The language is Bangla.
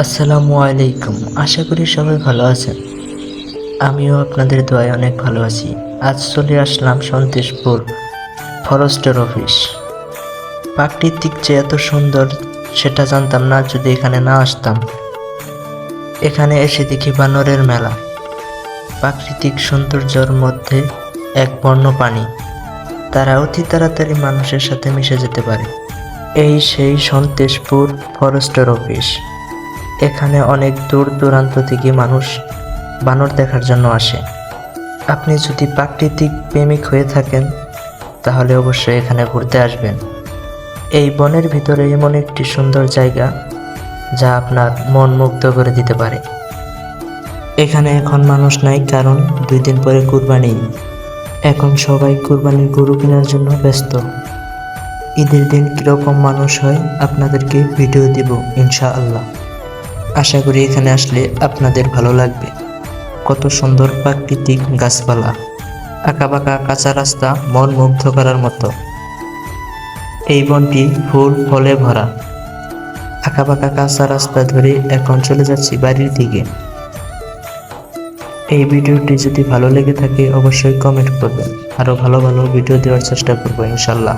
আসসালামু আলাইকুম। আশা করি সবাই ভালো আছেন। আমিও আপনাদের দোয়ায় অনেক ভালো আছি। আজ চলে আসলাম সন্তেশপুর ফরেস্টের অফিস। প্রাকৃতিক যে এত সুন্দর, সেটা জানতাম না যদি এখানে না আসতাম। এখানে এসে দেখি বানরের মেলা। প্রাকৃতিক সৌন্দর্যের মধ্যে এক বন্য পানি তারা অতি তাড়াতাড়ি মানুষের সাথে মিশে যেতে পারে। এই সেই সন্তেশপুর ফরেস্টের অফিস। এখানে অনেক দূর দূরান্ত থেকে মানুষ বানর দেখার জন্য আসে। আপনি যদি প্রাকৃতিক প্রেমিক হয়ে থাকেন, তাহলে অবশ্যই এখানে ঘুরতে আসবেন। এই বনের ভিতরে এমন একটি সুন্দর জায়গা, যা আপনার মন মুগ্ধ করে দিতে পারে। এখানে এখন মানুষ নাই, কারণ দুই দিন পরে কুরবানি। এখন সবাই কুরবানির গরু কেনার জন্য ব্যস্ত। ঈদের দিন কীরকম মানুষ হয়, আপনাদেরকে ভিডিও দিব, ইনশাআল্লাহ। আশা করি এখানে আসলে আপনাদের ভালো লাগবে। কত সুন্দর প্রাকৃতিক গাছপালা, আঁকাবাঁকা কাঁচা রাস্তা, মন মুগ্ধ করার মতো। এই বনটি ফুল, ফলে ভরা। আঁকাবাঁকা কাঁচা রাস্তা ধরে এখন চলে যাচ্ছি বাড়ির দিকে। এই ভিডিওটি যদি ভালো লেগে থাকে, অবশ্যই কমেন্ট করবেন। আরও ভালো ভালো ভিডিও দেওয়ার চেষ্টা করব, ইনশাল্লাহ।